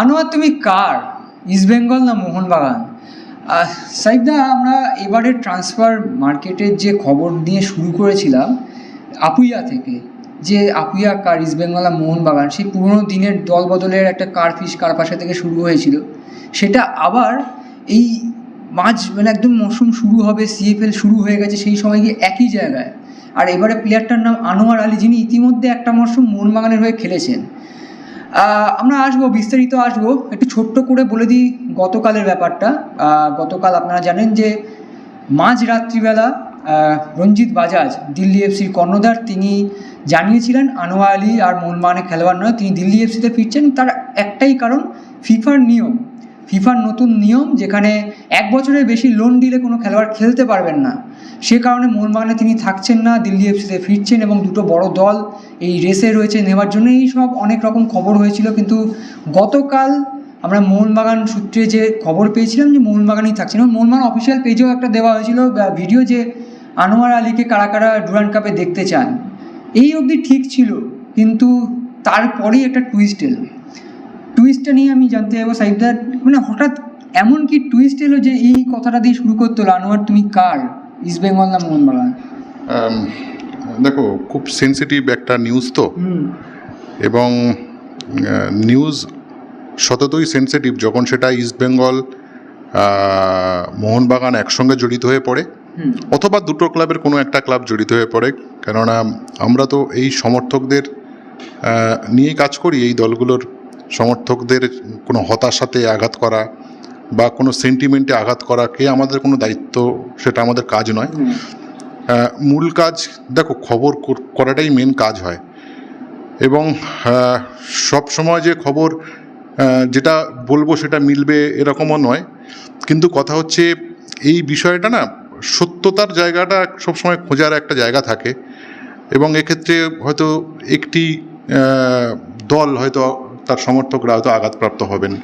আনোয়ার, তুমি কার? ইস্ট বেঙ্গল না মোহনবাগান? সাইদা আমরা এবারে ট্রান্সফার মার্কেটের যে খবর দিয়ে শুরু করেছিলাম, আপুইয়া থেকে, যে আপুইয়া কার ইস্ট বেঙ্গল আর মোহনবাগান, সেই পুরোনো দিনের দল বদলের একটা কার পাশা থেকে শুরু হয়েছিল। সেটা আবার এই মাঝ মানে একদম মৌসুম শুরু হবে সিএফএল শুরু হয়ে গেছে, সেই সময় গিয়ে একই জায়গায়। আর এবারে প্লেয়ারটার নাম আনোয়ার আলী, যিনি ইতিমধ্যে একটা মরশুম মোহনবাগানের হয়ে খেলেছেন। আমরা আসব, বিস্তারিত আসব। একটু ছোট্ট করে বলে দিই গতকালের ব্যাপারটা। গতকাল আপনারা জানেন যে মাঝ রাত্রিবেলা রঞ্জিত বাজাজ, দিল্লি এফসির কর্ণধার, তিনি জানিয়েছিলেন আনোয়া আলী আর মানে খেলোয়াড় নয়, তিনি দিল্লি এফসিতে ফিরছেন। তার একটাই কারণ, ফিফার নিয়ম ফিফার নতুন নিয়ম যেখানে এক বছরের বেশি লোন দিলে কোনো খেলোয়াড় খেলতে পারবেন না। সে কারণে মোহনবাগানে তিনি থাকছেন না, দিল্লি এফসিতে ফিরছেন এবং দুটো বড় দল এই রেসে রয়েছে নেওয়ার জন্য। এই সব অনেক রকম খবর হয়েছিল, কিন্তু গতকাল আমরা মোহনবাগান সূত্রে যে খবর পেয়েছিলাম যে মোহনবাগানই থাকছেন। এবং মোহনবাগান অফিসিয়াল পেজেও একটা দেওয়া হয়েছিল ভিডিও যে আনোয়ার আলীকে কারা কারা ডুরান্ড কাপে দেখতে চান। এই অবধি ঠিক ছিল, কিন্তু তারপরেই একটা টুইস্ট এলো। টুইস্টটা নিয়ে আমি জানতে চাইব সাইবদার মানে হঠাৎ এমন কি টুইস্ট এলো যে এই কথাটা দিয়ে শুরু করতে হলো আনোয়ার তুমি কার? ইস্ট বেঙ্গল না মোহনবাগান? দেখো খুব সেন্সিটিভ একটা নিউজ তো। এবং নিউজ সততই সেন্সিটিভ যখন সেটা ইস্ট বেঙ্গল মোহনবাগান একসঙ্গে জড়িত হয়ে পড়ে অথবা দুটো ক্লাবের কোনো একটা ক্লাব জড়িত হয়ে পড়ে কেননা আমরা তো এই সমর্থকদের নিয়েই কাজ করি এই দলগুলোর সমর্থকদের কোনো হতাশাতে আঘাত করা বা কোনো সেন্টিমেন্টে আঘাত করা কে আমাদের কোনো দায়িত্ব সেটা আমাদের কাজ নয়। মূল কাজ দেখো খবর করাটাই মেন কাজ হয়। এবং সব সময় যে খবর যেটা বলব সেটা মিলবে এরকমও নয়। কিন্তু কথা হচ্ছে এই বিষয়টা না সত্যতার জায়গাটা সবসময় খোঁজার একটা জায়গা থাকে। এবং এক্ষেত্রে হয়তো একটি দল হয়তো তার সমর্থকরা হয়তো আঘাতপ্রাপ্ত হবেন।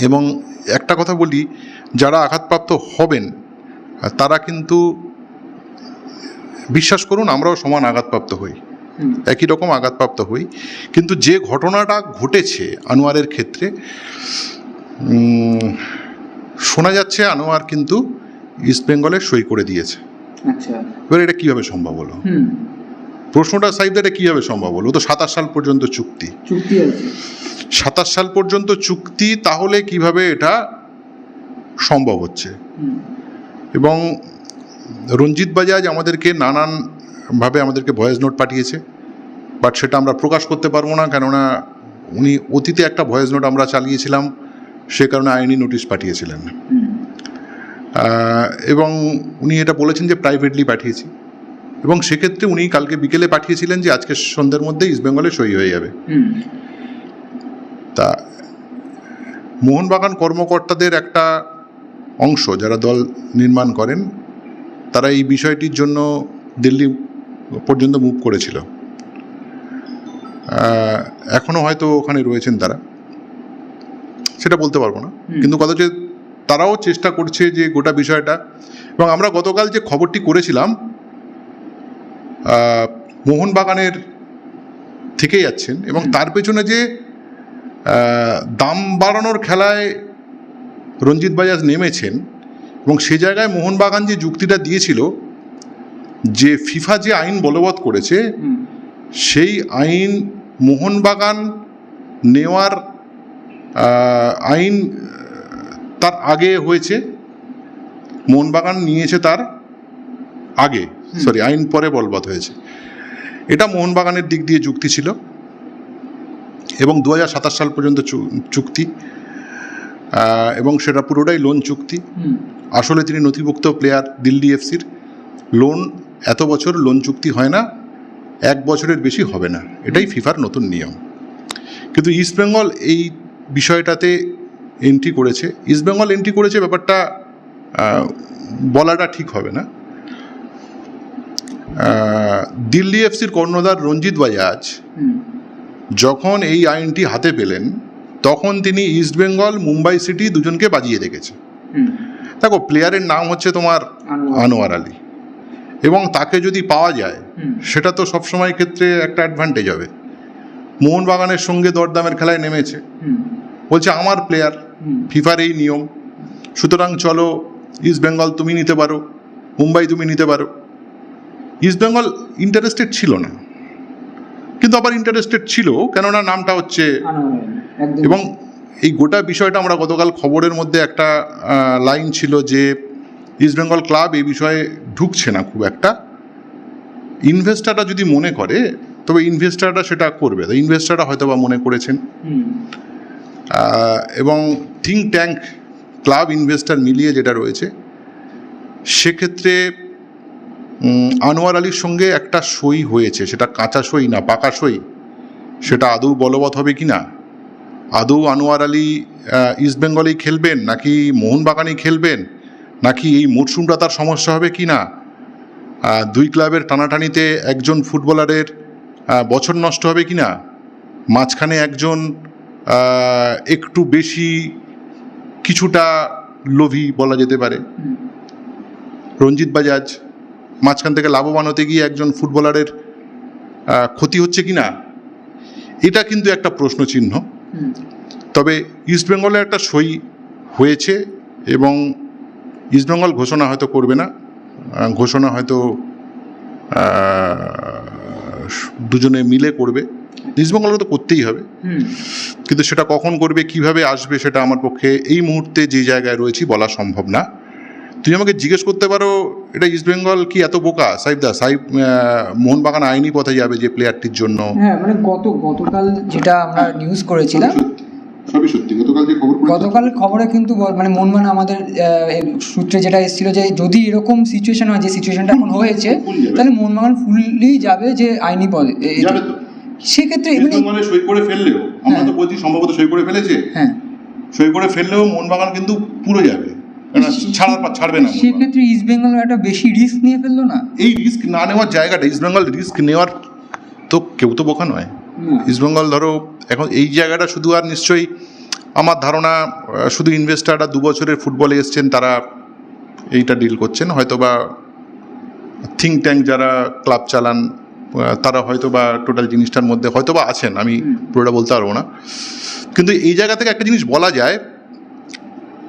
এবং একটা কথা বলি যারা আঘাতপ্রাপ্ত হবেন তারা কিন্তু বিশ্বাস করুন আমরাও সমান আঘাতপ্রাপ্ত হই। একই রকম আঘাতপ্রাপ্ত হই। কিন্তু যে ঘটনাটা ঘটেছে আনোয়ারের ক্ষেত্রে শোনা যাচ্ছে আনোয়ার কিন্তু ইস্ট বেঙ্গলে সই করে দিয়েছে। আচ্ছা। এবার এটা কীভাবে সম্ভব হলো? প্রশ্নটা সাইডে এটা কীভাবে সম্ভব হলো তো সাতাশ সাল পর্যন্ত চুক্তি। চুক্তি সাতাশ সাল পর্যন্ত চুক্তি তাহলে কীভাবে এটা সম্ভব হচ্ছে? এবং রঞ্জিত বাজাজ আমাদেরকে নানানভাবে আমাদেরকে ভয়েস নোট পাঠিয়েছে বাট সেটা আমরা প্রকাশ করতে পারব না কেননা উনি অতীতে একটা ভয়েস নোট আমরা চালিয়েছিলাম সে কারণে আইনি নোটিশ পাঠিয়েছিলেন। এবং উনি এটা বলেছেন যে প্রাইভেটলি পাঠিয়েছি। এবং সেক্ষেত্রে উনি কালকে বিকেলে পাঠিয়েছিলেন যে আজকে সন্ধ্যের মধ্যে ইস্টবেঙ্গলে সই হয়ে যাবে। তা মোহনবাগান কর্মকর্তাদের একটা অংশ যারা দল নির্মাণ করেন তারা এই বিষয়টির জন্য দিল্লি পর্যন্ত মুভ করেছিল। আহ, এখনও হয়তো ওখানে রয়েছেন তারা। সেটা বলতে পারব না। কিন্তু কথা হচ্ছে তারাও চেষ্টা করছে যে গোটা বিষয়টা এবং আমরা গতকাল যে খবরটি করেছিলাম মোহনবাগানের থেকে যাচ্ছেন এবং তার পেছনে যে দাম বাড়ানোর খেলায় রঞ্জিত বাজাজ নেমেছেন এবং সে জায়গায় মোহনবাগান যে যুক্তিটা দিয়েছিল যে ফিফা যে আইন বলবৎ করেছে সেই আইন মোহনবাগান নেওয়ার আইন তার আগে হয়েছে মোহনবাগান নিয়েছে তার আগে। সরি আইন পরে বলবৎ হয়েছে। এটা মোহনবাগানের দিক দিয়ে যুক্তি ছিল এবং দু হাজার সাতাশ সাল পর্যন্ত চুক্তি এবং সেটা পুরোটাই লোন চুক্তি। আসলে তিনি নথিভুক্ত প্লেয়ার দিল্লি এফসির। লোন এত বছর লোন চুক্তি হয় না এক বছরের বেশি হবে না। এটাই ফিফার নতুন নিয়ম। কিন্তু ইস্টবেঙ্গল এই বিষয়টাতে এন্ট্রি করেছে। ইস্টবেঙ্গল এন্ট্রি করেছে ব্যাপারটা বলাটা ঠিক হবে না। দিল্লি এফসির কর্ণধার রঞ্জিত বাজাজ যখন এই আইনটি হাতে পেলেন তখন তিনি ইস্টবেঙ্গল মুম্বাই সিটি দুজনকে বাজিয়ে রেখেছে দেখো প্লেয়ারের নাম হচ্ছে তোমার আনোয়ার। আলী। এবং তাকে যদি পাওয়া যায় সেটা তো সবসময় ক্ষেত্রে একটা অ্যাডভান্টেজ হবে। মোহনবাগানের সঙ্গে দরদামের খেলায় নেমেছে। বলছে আমার প্লেয়ার ফিফার এই নিয়ম। সুতরাং চলো ইস্ট বেঙ্গল তুমি নিতে পারো মুম্বাই তুমি নিতে পারো। ইস্ট বেঙ্গল ইন্টারেস্টেড ছিল না। কিন্তু আবার ইন্টারেস্টেড ছিল কেননা নামটা হচ্ছে এবং এই গোটা বিষয়টা আমরা গতকাল খবরের মধ্যে একটা লাইন ছিল যে ইস্টবেঙ্গল ক্লাব এই বিষয়ে ঢুকছে না খুব একটা। ইনভেস্টাররা যদি মনে করে তবে ইনভেস্টাররা সেটা করবে। তো ইনভেস্টাররা হয়তো বা মনে করেছেন। এবং থিঙ্ক ট্যাঙ্ক ক্লাব ইনভেস্টার মিলিয়ে যেটা রয়েছে সেক্ষেত্রে আনোয়ার আলীর সঙ্গে একটা সই হয়েছে সেটা কাঁচা সই না পাকা সই। সেটা আদৌ বলবৎ হবে কি না আদৌ আনোয়ার আলী আহ, ইস্টবেঙ্গলেই খেলবেন নাকি মোহনবাগানেই খেলবেন নাকি এই মরশুমটা তার সমস্যা হবে কি না দুই ক্লাবের টানাটানিতে একজন ফুটবলারের বছর নষ্ট হবে কি না মাঝখানে একজন একটু বেশি কিছুটা লোভী বলা যেতে পারে। রঞ্জিত বাজাজ মাঝখান থেকে লাভবান হতে গিয়ে একজন ফুটবলারের ক্ষতি হচ্ছে কি না এটা কিন্তু একটা প্রশ্ন চিহ্ন। তবে ইস্টবেঙ্গলে একটা সই হয়েছে এবং ইস্টবেঙ্গল ঘোষণা হয়তো করবে না। ঘোষণা হয়তো দুজনে মিলে করবে। ইস্টবেঙ্গলকে তো করতেই হবে। কিন্তু সেটা কখন করবে কীভাবে আসবে সেটা আমার পক্ষে এই মুহূর্তে যে জায়গায় রয়েছি বলা সম্ভব না। তুমি আমাকে জিজ্ঞেস করতে পারো এটা ইস্টবেঙ্গল কি এত বোকা? সাইব দা সাইব আহ, মোহনবাগান আইনি পথে যাবে যে প্লেয়ারটির জন্য। হ্যাঁ মানে গত গতকাল যেটা আমরা নিউজ করেছিলাম সবই সত্যি গতকাল যে খবর গতকাল খবরে কিন্তু মানে মনমান আমাদের সূত্রে যেটা এসেছিল যে যদি এরকম সিচুয়েশন হয় যে সিচুয়েশনটা এখন হয়েছে। তাহলে মোহনবাগান ফুললি যাবে যে আইনি পদে সেক্ষেত্রে মানে সই করে ফেললেও আমরা তো বলছি সম্ভবত সই করে ফেলেছে। হ্যাঁ। সই করে ফেললেও মোহনবাগান কিন্তু পুরো যাবে। কেননা ছাড়া ছাড়বে না সেক্ষেত্রে ইস্ট বেঙ্গল একটা বেশি রিস্ক নিয়ে ফেলল না? এই রিস্ক না নেওয়ার জায়গাটা ইস্টবেঙ্গল রিস্ক নেওয়ার তো কেউ তো বোকা নয়। ইস্টবেঙ্গল ধরো এখন এই জায়গাটা শুধু আর নিশ্চয়ই আমার ধারণা শুধু ইনভেস্টাররা দু বছরের ফুটবলে এসছেন তারা এইটা ডিল করছেন। হয়তো বা থিঙ্ক ট্যাঙ্ক যারা ক্লাব চালান তারা হয়তো বা টোটাল জিনিসটার মধ্যে হয়তো বা আছেন। আমি পুরোটা বলতে পারব না। কিন্তু এই জায়গা থেকে একটা জিনিস বলা যায়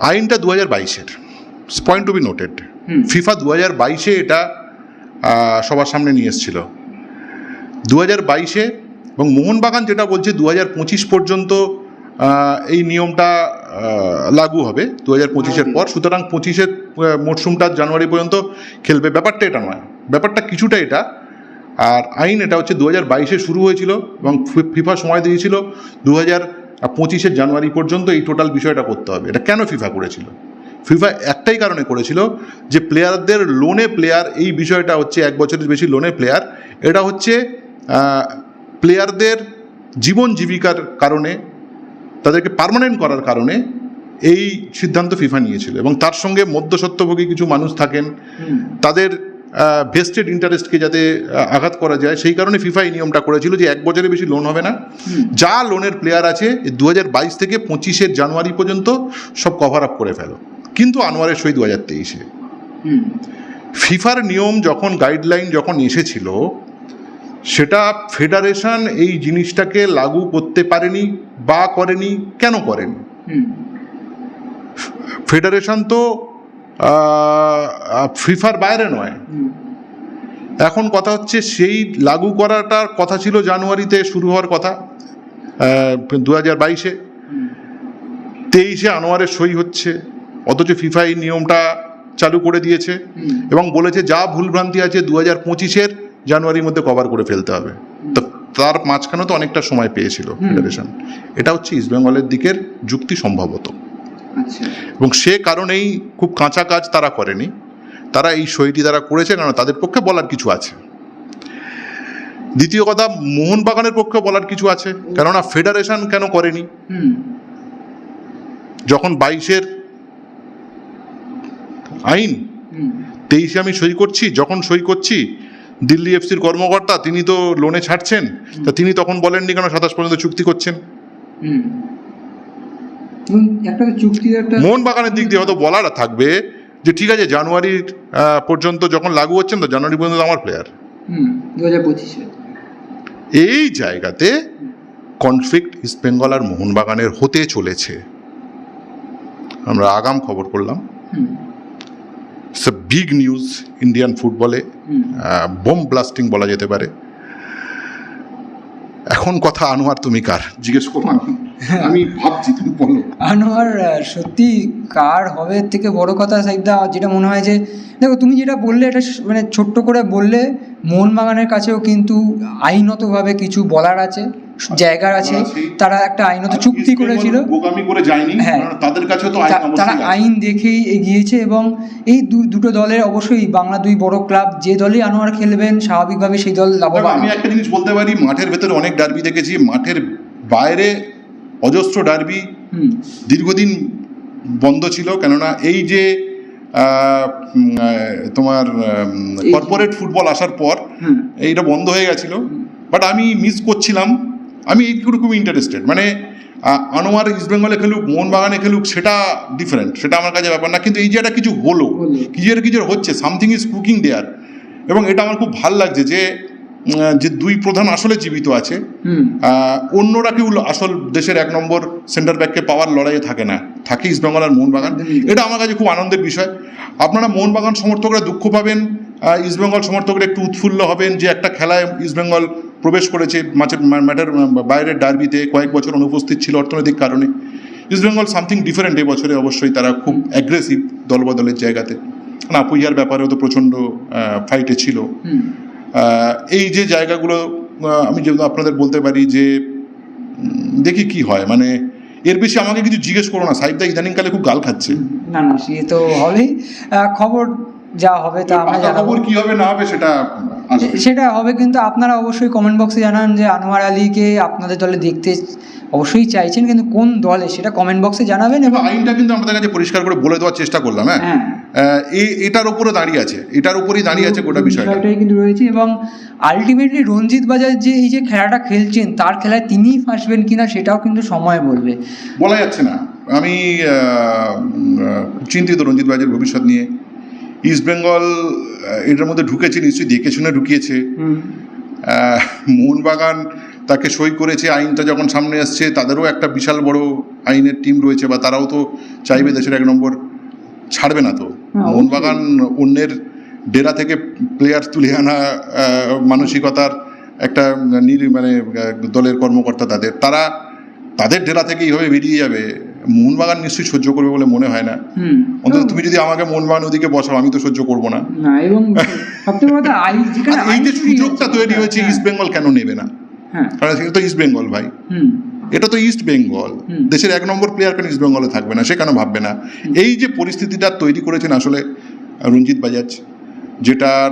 আইনটা দু হাজার বাইশের point two B noted FIFA দু হাজার বাইশে এটা সবার সামনে নিয়ে এসেছিল। দু হাজার বাইশে এবং মোহনবাগান যেটা বলছে দু হাজার পঁচিশ পর্যন্ত এই নিয়মটা লাগু হবে। দু হাজার পঁচিশের পর সুতরাং পঁচিশের মরশুমটা জানুয়ারি পর্যন্ত খেলবে। ব্যাপারটা এটা নয়। ব্যাপারটা কিছুটা এটা। আর আইন এটা হচ্ছে দু হাজার বাইশে শুরু হয়েছিল এবং ফিফা সময় দিয়েছিল। দু হাজার পঁচিশের জানুয়ারি পর্যন্ত এই টোটাল বিষয়টা করতে হবে। এটা কেন ফিফা করেছিল? ফিফা একটাই কারণে করেছিল যে প্লেয়ারদের লোনে প্লেয়ার এই বিষয়টা হচ্ছে এক বছরের বেশি লোনে প্লেয়ার এটা হচ্ছে প্লেয়ারদের জীবন জীবিকার কারণে তাদেরকে পার্মানেন্ট করার কারণে এই সিদ্ধান্ত ফিফা নিয়েছিল এবং তার সঙ্গে মধ্যসত্ত্বভোগী কিছু মানুষ থাকেন। তাদের ভেস্টেড ইন্টারেস্টকে যাতে আঘাত করা যায় সেই কারণে ফিফা এই নিয়মটা করেছিল যে এক বছরের বেশি লোন হবে না। যা লোনের প্লেয়ার আছে দু হাজার বাইশ থেকে পঁচিশের জানুয়ারি পর্যন্ত সব কভার আপ করে ফেলো। কিন্তু আনোয়ারের সই দু হাজার তেইশে ফিফার নিয়ম যখন গাইডলাইন যখন এসেছিল সেটা ফেডারেশন এই জিনিসটাকে লাগু করতে পারেনি বা করেনি কেন করেনি। ফেডারেশন তো ফিফার বাইরে নয়। এখন কথা হচ্ছে সেই লাগু করাটার কথা ছিল জানুয়ারিতে শুরু হওয়ার কথা দু হাজার বাইশে। তেইশে আনোয়ারের সই হচ্ছে অথচ ফিফা এই নিয়মটা চালু করে দিয়েছে এবং বলেছে যা ভুলভ্রান্তি আছে দু হাজার পঁচিশের জানুয়ারির মধ্যে কভার করে ফেলতে হবে। তো তার মাঝখানে তো অনেকটা সময় পেয়েছিল ফেডারেশন এটা হচ্ছে ইস্টবেঙ্গলের দিকের যুক্তি সম্ভবত। এবং সে কারণেই খুব কাঁচা কাজ তারা করেনি। তারা এই সইটি তারা করেছে কারণ তাদের পক্ষে বলার কিছু আছে। দ্বিতীয় কথা মোহনবাগানের পক্ষে বলার কিছু আছে কেননা ফেডারেশন কেন করেনি? যখন বাইশের আইন তেইশে আমি সই করছি যখন সই করছি দিল্লি এফসির কর্মকর্তা তিনি তো লোনে ছাড়ছেন তা তিনি তখন বলেননি কেন সাতাশ পর্যন্ত চুক্তি করছেন। এবং একটা চুক্তির একটা মোহনবাগানের দিক দিয়ে হয়তো বলার থাকবে যে ঠিক আছে জানুয়ারির আহ, পর্যন্ত যখন লাগু হচ্ছেন তো জানুয়ারি পর্যন্ত আমার প্লেয়ার হুম দু হাজার পঁচিশে এই জায়গাতে কনফ্লিক্ট ইস্ট বেঙ্গল আর মোহনবাগানের হতে চলেছে। আমরা আগাম খবর করলাম হুম। বিগ নিউজ ইন্ডিয়ান ফুটবলে বোম ব্লাস্টিং বলা যেতে পারে। এখন কথা আনোয়ার তুমি কার? জিজ্ঞেস করো। আমি ভাবছি তুমি বলো। আনোয়ার সত্যি কার হবে থেকে বড় কথা সাইদা যেটা মনে হয় যে দেখো তুমি যেটা বললে এটা মানে ছোট্ট করে বললে মোহনবাগানের কাছেও কিন্তু আইনতভাবে কিছু বলার আছে জায়গার আছে। তারা একটা আইনত চুক্তি করেছিল। করে যায়নি হ্যাঁ। তাদের কাছে তো তারা আইন দেখেই এগিয়েছে এবং এই দুটো দলের অবশ্যই বাংলা দুই বড় ক্লাব যে দলই আনোয়ার খেলবেন স্বাভাবিকভাবে সেই দল লাভবান। আমি একটা জিনিস বলতে পারি মাঠের ভেতরে অনেক ডার্বি দেখেছি মাঠের বাইরে অজস্র ডার্বি দীর্ঘদিন বন্ধ ছিল কেননা এই যে তোমার কর্পোরেট ফুটবল আসার পর এইটা বন্ধ হয়ে গেছিল। বাট আমি মিস করছিলাম। আমি এইগুলো খুব ইন্টারেস্টেড মানে আনোয়ার ইস্টবেঙ্গলে খেলুক মোহনবাগানে খেলুক সেটা ডিফারেন্ট সেটা আমার কাছে ব্যাপার না। কিন্তু এই যে একটা কিছু হলো। কিছু কিছু হচ্ছে সামথিং ইজ কুকিং দেয়ার এবং এটা আমার খুব ভালো লাগছে যে যে দুই প্রধান আসলে জীবিত আছে অন্যরা কেউ আসল দেশের এক নম্বর সেন্টার ব্যাককে পাওয়ার লড়াইয়ে থাকে না। থাকে ইস্টবেঙ্গল আর মোহনবাগান। এটা আমার কাছে খুব আনন্দের বিষয়। আপনারা মোহনবাগান সমর্থকরা দুঃখ পাবেন ইস্টবেঙ্গল সমর্থকরা একটু উৎফুল্ল হবেন যে একটা খেলায় ইস্টবেঙ্গল প্রবেশ করেছে মাঠের ম্যাটার বাইরের ডার্বিতে কয়েক বছর অনুপস্থিত ছিল অর্থনৈতিক কারণে। ইস্টবেঙ্গল সামথিং ডিফারেন্ট এবছরে অবশ্যই তারা খুব অ্যাগ্রেসিভ দলবদলের জায়গাতে। না পুইয়ার ব্যাপারেও তো প্রচণ্ড ফাইটে ছিল। এই যে জায়গাগুলো আমি যেহেতু আপনাদের বলতে পারি যে দেখি কি হয়। মানে এর বেশি আমাকে কিছু জিজ্ঞেস করো না। সাহিবদা ইদানিংকালে খুব গাল খাচ্ছে। না না সে তো হবেই। খবর যা হবে তা আমরা জানাব। খবর কি হবে না হবে সেটা সেটা হবে কিন্তু আপনারা অবশ্যই কমেন্ট বক্সে জানান যে আনোয়ার আলীকে আপনাদের দলে দেখতে অবশ্যই চাইছেন কিন্তু কোন দলে সেটা কমেন্ট বক্সে জানাবেন এবং আইনটা কিন্তু আমাদের কাছে পরিষ্কার করে বলে দেওয়ার চেষ্টা করলাম হ্যাঁ? হ্যাঁ। এটার উপরে দাঁড়িয়ে আছে এটার উপরেই দাঁড়িয়ে আছে গোটা বিষয়টা। বিষয়টাই কিন্তু রয়েছে এবং আলটিমেটলি রঞ্জিত বাজার যে এই যে খেলাটা খেলছেন তার খেলায় তিনিই ফাঁসবেন কিনা সেটাও কিন্তু সময় বলবে। বলা যাচ্ছে না। আমি চিন্তিত রঞ্জিত বাজের ভবিষ্যৎ নিয়ে। ইস্টবেঙ্গল এটার মধ্যে ঢুকেছে নিশ্চয়ই দেখে শুনে ঢুকিয়েছে মোহনবাগান তাকে সই করেছে আইনটা যখন সামনে আসছে তাদেরও একটা বিশাল বড় আইনের টিম রয়েছে বা তারাও তো চাইবে দেশের এক নম্বর ছাড়বে না তো। অবশ্যই। মোহনবাগান অন্যের ডেরা থেকে প্লেয়ার তুলে আনা মানসিকতার একটা নির মানে দলের কর্মকর্তা তাদের। তারা তাদের ডেরা থেকে এইভাবে বেরিয়ে যাবে মোহনবাগান নিশ্চয়ই সহ্য করবে বলে মনে হয় না। অন্তত তুমি যদি আমাকে মোহনবাগান ওদিকে বসাও আমি তো সহ্য করব না। এবং এই যে সুযোগটা তৈরি হয়েছে হ্যাঁ, ইস্ট বেঙ্গল কেন নেবে না? হ্যাঁ তো ইস্ট বেঙ্গল ভাই। এটা তো ইস্ট বেঙ্গল দেশের এক নম্বর প্লেয়ার কেন ইস্ট বেঙ্গলে থাকবে না সে কেন ভাববে না? এই যে পরিস্থিতিটা তৈরি করেছেন আসলে রঞ্জিত বাজাজ যেটার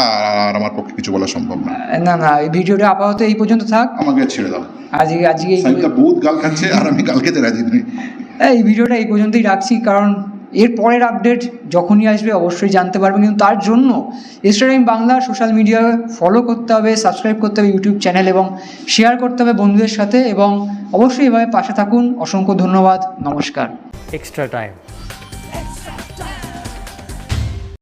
আর আমার পক্ষে কিছু বলা সম্ভব না। না না এই ভিডিওটা আপাতত এই পর্যন্ত থাক। আমাকে ছেড়ে দাও। আজকে আজকে বহুত গাল খাচ্ছে আর আমি খেতে রাজি নই। এই ভিডিওটা এই পর্যন্তই রাখছি কারণ এর পরের আপডেট যখনই আসবে অবশ্যই জানতে পারবেন কিন্তু তার জন্য Instagram Bangla social media follow করতে হবে সাবস্ক্রাইব করতে হবে ইউটিউব চ্যানেল এবং শেয়ার করতে হবে বন্ধুদের সাথে এবং অবশ্যই এভাবে পাশে থাকুন। অসংখ্য ধন্যবাদ। নমস্কার। Extra time